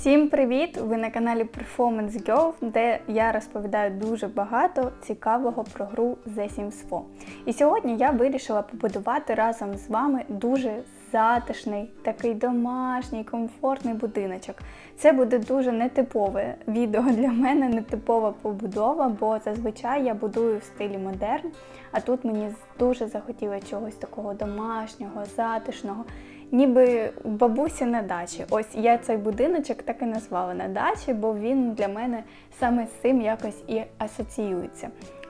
Всім привіт! Ви на каналі Performance Girl, де я розповідаю дуже багато цікавого про гру The Sims 4. І сьогодні я вирішила побудувати разом з вами дуже затишний, такий домашній, комфортний будиночок. Це буде дуже нетипове відео для мене, нетипова побудова, бо зазвичай я будую в стилі модерн, а тут мені дуже захотілося чогось такого домашнього, затишного ніби бабусі на дачі. Ось я цей будиночок так і назвала на дачі, бо він для мене саме з цим якось і асоціюється.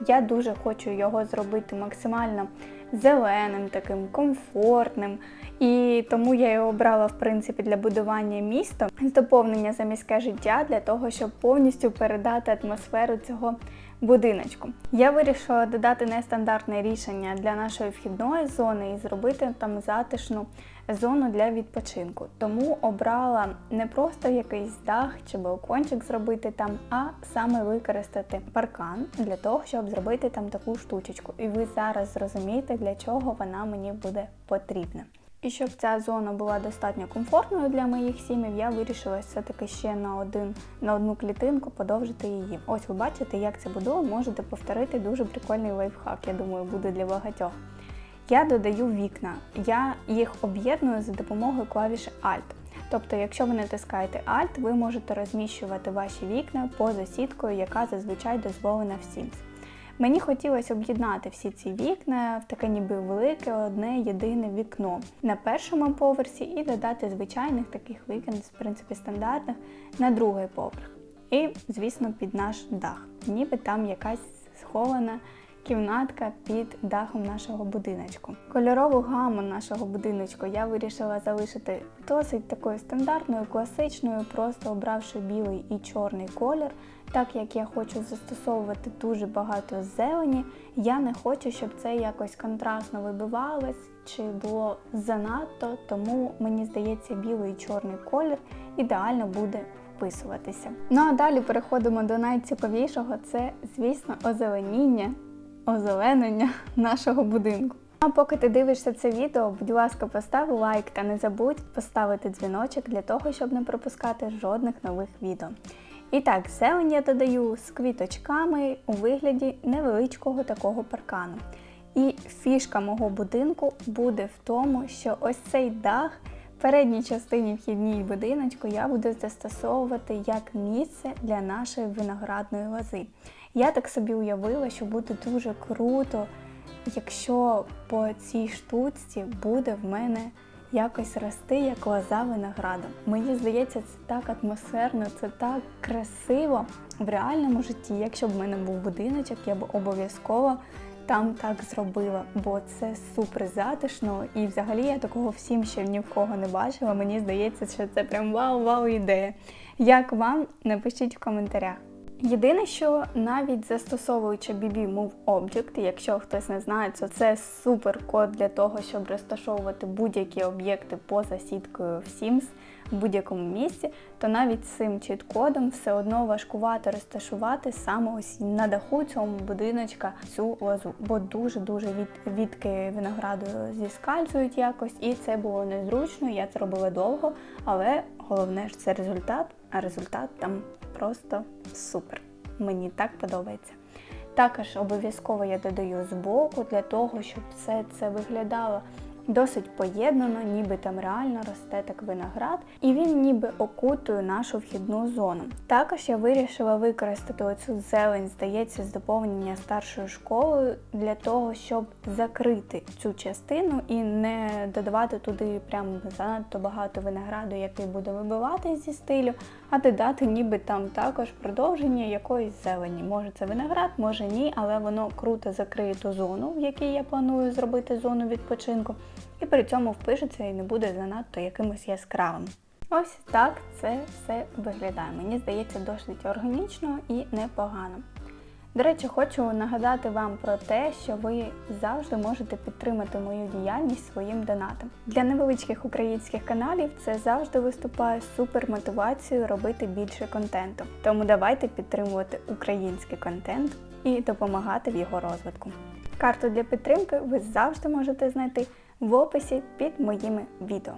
Я дуже хочу його зробити максимально зеленим, таким комфортним. І тому я його обрала в принципі для будування міста доповнення за міське життя для того, щоб повністю передати атмосферу цього будиночку. Я вирішила додати нестандартне рішення для нашої вхідної зони і зробити там затишну зону для відпочинку. Тому обрала не просто якийсь дах чи балкончик зробити там, а саме використати паркан для того, щоб зробити там таку штучечку. І ви зараз зрозумієте, для чого вона мені буде потрібна. І щоб ця зона була достатньо комфортною для моїх сім'їв, я вирішила все-таки ще на один на одну клітинку подовжити її. Ось ви бачите, як це будує, можете повторити дуже прикольний лайфхак, я думаю, буде для багатьох. Я додаю вікна, я їх об'єдную за допомогою клавіші Alt. Тобто, якщо ви натискаєте Alt, ви можете розміщувати ваші вікна поза сіткою, яка зазвичай дозволена в Sims. Мені хотілося об'єднати всі ці вікна в таке ніби велике, одне єдине вікно на першому поверсі і додати звичайних таких вікон, в принципі, стандартних, на другий поверх. І, звісно, під наш дах. Ніби там якась схована кімнатка під дахом нашого будиночку. Кольорову гаму нашого будиночку я вирішила залишити досить такою стандартною, класичною, просто обравши білий і чорний колір. Так як я хочу застосовувати дуже багато зелені, я не хочу, щоб це якось контрастно вибивалось чи було занадто, тому мені здається, білий і чорний колір ідеально буде вписуватися. Ну а далі переходимо до найцікавішого це, звісно, озеленіння озеленення нашого будинку. А поки ти дивишся це відео, будь ласка, постав лайк та не забудь поставити дзвіночок для того, щоб не пропускати жодних нових відео. І так, зелень я додаю з квіточками у вигляді невеличкого такого паркану. І фішка мого будинку буде в тому, що ось цей дах в передній частині вхідній будиночку я буду застосовувати як місце для нашої виноградної лози. Я так собі уявила, що буде дуже круто, якщо по цій штучці буде в мене якось рости як лоза виноградом. Мені здається, це так атмосферно, це так красиво в реальному житті. Якщо б в мене був будиночок, я б обов'язково там так зробила, бо це супер затишно і взагалі я такого всім ще ні в кого не бачила. Мені здається, що це прям вау-вау ідея. Як вам? Напишіть в коментарях. Єдине, що навіть застосовуючи BB Move Object, якщо хтось не знає, то це супер код для того, щоб розташовувати будь-які об'єкти поза сіткою в Sims в будь-якому місці, то навіть цим чіт-кодом все одно важкувато розташувати саме ось на даху цьому будиночка цю лозу, бо дуже-дуже від, відки винограду зіскальзують якось, і це було незручно. Я це робила довго, але головне ж це результат, а результат там просто супер. Мені так подобається. Також обов'язково я додаю збоку для того, щоб все це виглядало досить поєднано, ніби там реально росте так виноград, і він ніби окутує нашу вхідну зону. Також я вирішила використати оцю зелень, здається, з доповнення старшою школою для того, щоб закрити цю частину і не додавати туди прям занадто багато винограду, який буде вибиватись зі стилю, а додати ніби там також продовження якоїсь зелені. Може це виноград, може ні, але воно круто закриє ту зону, в якій я планую зробити зону відпочинку і при цьому впишеться і не буде занадто якимось яскравим. Ось так це все виглядає. Мені здається, досить органічно і непогано. До речі, хочу нагадати вам про те, що ви завжди можете підтримати мою діяльність своїм донатом. Для невеличких українських каналів це завжди виступає супер мотивацією робити більше контенту. Тому давайте підтримувати український контент і допомагати в його розвитку. Карту для підтримки ви завжди можете знайти в описі під моїми відео.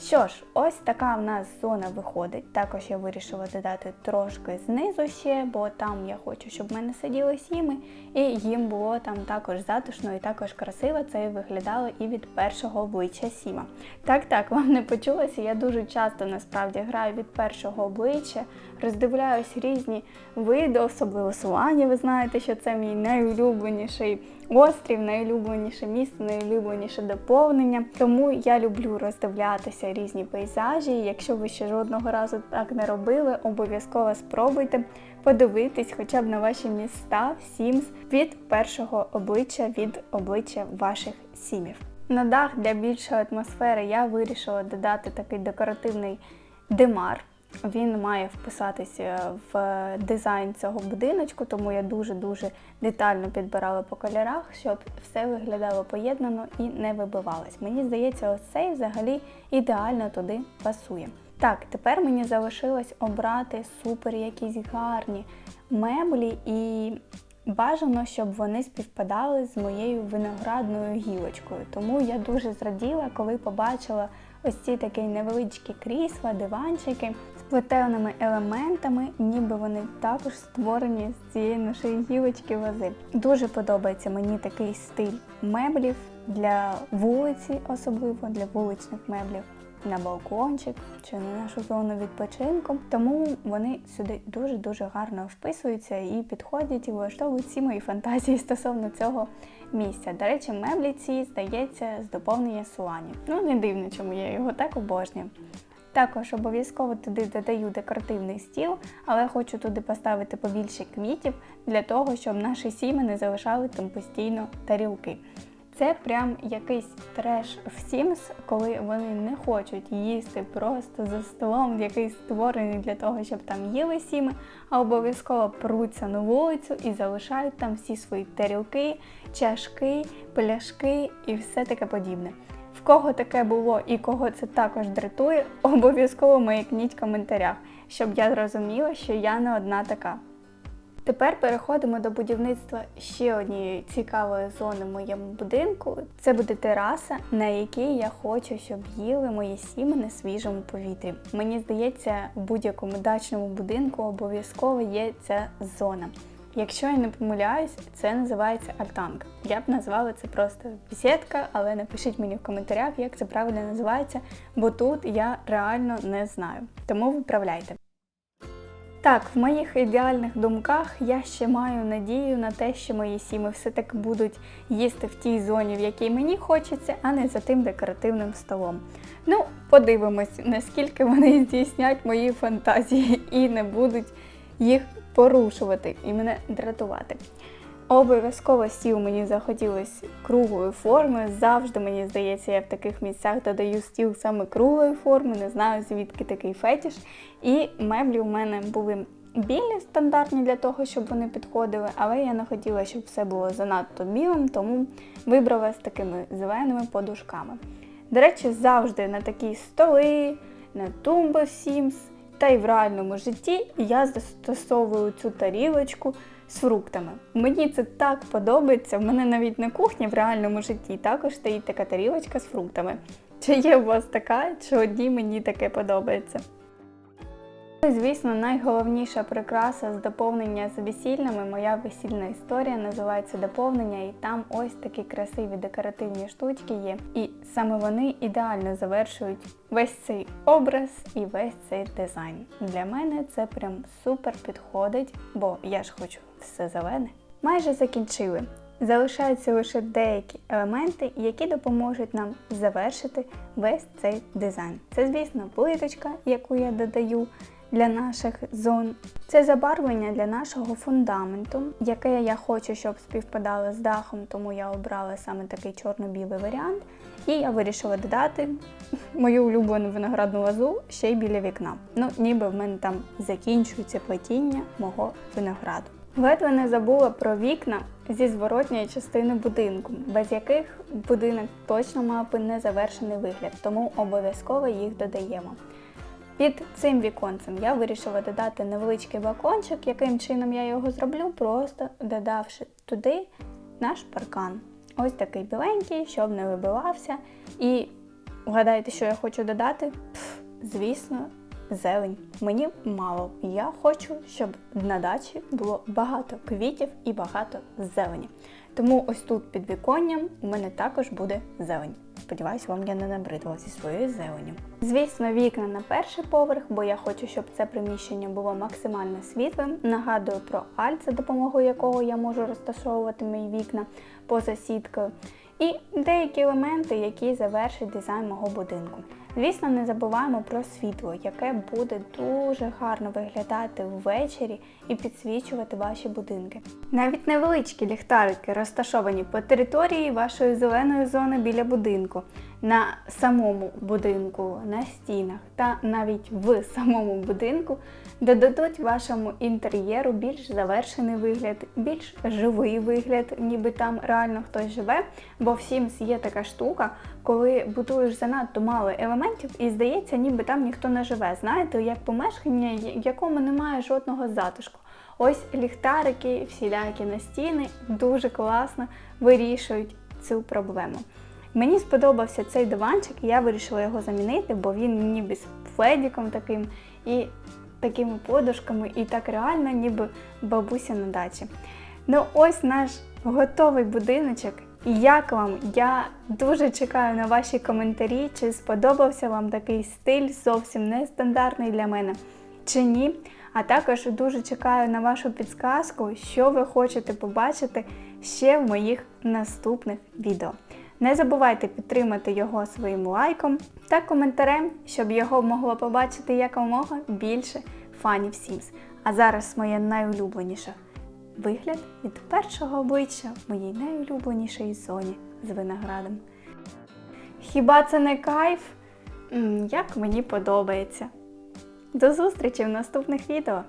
Що ж, ось така в нас зона виходить. Також я вирішила додати трошки знизу ще, бо там я хочу, щоб в мене сиділи сіми, і їм було там також затишно і також красиво це виглядало і від першого обличчя сіма. Так, так, вам не почулося. Я дуже часто насправді граю від першого обличчя, роздивляюсь різні види, особливо Сулані. Ви знаєте, що це мій найулюбленіший острів, найулюбленіше місто, найулюбленіше доповнення. Тому я люблю роздивлятися різні пейзажі. Якщо ви ще жодного разу так не робили, обов'язково спробуйте подивитись хоча б на ваші міста Sims від першого обличчя, від обличчя ваших сімів. На дах для більшої атмосфери я вирішила додати такий декоративний димар. Він має вписатися в дизайн цього будиночку, тому я дуже-дуже детально підбирала по кольорах, щоб все виглядало поєднано і не вибивалось. Мені здається, ось цей взагалі ідеально туди пасує. Так, тепер мені залишилось обрати супер якісь гарні меблі і бажано, щоб вони співпадали з моєю виноградною гілочкою. Тому я дуже зраділа, коли побачила ось ці такі невеличкі крісла, диванчики з плетеними елементами, ніби вони також створені з цієї нашої гілочки вази. Дуже подобається мені такий стиль меблів для вулиці, особливо для вуличних меблів. На балкончик чи на нашу зону відпочинку, тому вони сюди дуже-дуже гарно вписуються і підходять і влаштовують всі мої фантазії стосовно цього місця. До речі, меблі ці здається з доповнення Суані. Ну не дивно, чому я його так обожнюю. Також обов'язково туди додаю декоративний стіл, але хочу туди поставити побільше квітів для того, щоб наші сіми не залишали там постійно тарілки. Це прям якийсь треш в Sims, коли вони не хочуть їсти просто за столом, який створений для того, щоб там їли сіми, а обов'язково пруться на вулицю і залишають там всі свої тарілки, чашки, пляшки і все таке подібне. В кого таке було і кого це також дратує, обов'язково маякніть в коментарях, щоб я зрозуміла, що я не одна така. Тепер переходимо до будівництва ще однієї цікавої зони в моєму будинку. Це буде тераса, на якій я хочу, щоб їли мої сіми на свіжому повітрі. Мені здається, в будь-якому дачному будинку обов'язково є ця зона. Якщо я не помиляюсь, це називається альтанка. Я б назвала це просто бесідка, але напишіть мені в коментарях, як це правильно називається, бо тут я реально не знаю. Тому виправляйте. Так, в моїх ідеальних думках я ще маю надію на те, що мої сіми все-таки будуть їсти в тій зоні, в якій мені хочеться, а не за тим декоративним столом. Ну, подивимось, наскільки вони здійснять мої фантазії і не будуть їх порушувати і мене дратувати. Обов'язково стіл мені захотілося круглої форми. Завжди, мені здається, я в таких місцях додаю стіл саме круглої форми, не знаю звідки такий фетіш. І меблі у мене були білі стандартні для того, щоб вони підходили, але я не хотіла, щоб все було занадто білим, тому вибрала з такими зеленими подушками. До речі, завжди на такі столи, на тумби Sims, та й в реальному житті я застосовую цю тарілочку з фруктами. Мені це так подобається. В мене навіть на кухні в реальному житті також стоїть така тарілочка з фруктами. Чи є у вас така, чи одній мені таке подобається? Звісно, найголовніша прикраса з доповнення з весільними, моя весільна історія називається доповнення, і там ось такі красиві декоративні штучки є. І саме вони ідеально завершують весь цей образ і весь цей дизайн. Для мене це прям супер підходить, бо я ж хочу все зелене. Майже закінчили. Залишаються лише деякі елементи, які допоможуть нам завершити весь цей дизайн. Це, звісно, плиточка, яку я додаю для наших зон. Це забарвлення для нашого фундаменту, яке я хочу, щоб співпадало з дахом, тому я обрала саме такий чорно-білий варіант. І я вирішила додати мою улюблену виноградну лозу ще й біля вікна. Ну, ніби в мене там закінчується плетіння мого винограду. Ледве не забула про вікна зі зворотньої частини будинку, без яких будинок точно мав би незавершений вигляд, тому обов'язково їх додаємо. Під цим віконцем я вирішила додати невеличкий балкончик, яким чином я його зроблю, просто додавши туди наш паркан. Ось такий біленький, щоб не вибивався. І Угадайте, що я хочу додати? Пф, звісно, зелень. Мені мало. Я хочу, щоб на дачі було багато квітів і багато зелені. Тому ось тут під віконням у мене також буде зелень. Сподіваюсь, вам я не набридла зі своєю зеленю. Звісно, вікна на перший поверх, бо я хочу, щоб це приміщення було максимально світлим. Нагадую про альт, за допомогою якого я можу розташовувати мої вікна поза сіткою. І деякі елементи, які завершать дизайн мого будинку. Звісно, не забуваємо про світло, яке буде дуже гарно виглядати ввечері і підсвічувати ваші будинки. Навіть невеличкі ліхтарики розташовані по території вашої зеленої зони біля будинку, на самому будинку, на стінах та навіть в самому будинку додадуть вашому інтер'єру більш завершений вигляд, більш живий вигляд, ніби там реально хтось живе. Бо в Sims є така штука, коли будуєш занадто мало елементів, і здається, ніби там ніхто не живе. Знаєте, як помешкання, в якому немає жодного затишку. Ось ліхтарики, всілякі на стіни дуже класно вирішують цю проблему. Мені сподобався цей диванчик, і я вирішила його замінити, бо він ніби з фледіком таким і такими подушками, і так реально, ніби бабуся на дачі. Ну, ось наш готовий будиночок. Як вам? Я дуже чекаю на ваші коментарі, чи сподобався вам такий стиль, зовсім нестандартний для мене, чи ні. А також дуже чекаю на вашу підсказку, що ви хочете побачити ще в моїх наступних відео. Не забувайте підтримати його своїм лайком та коментарем, щоб його могло побачити якомога більше фанів Sims. А зараз моє найулюбленіше вигляд від першого обличчя в моїй найулюбленішій зоні з виноградом. Хіба це не кайф? Як мені подобається. До зустрічі в наступних відео!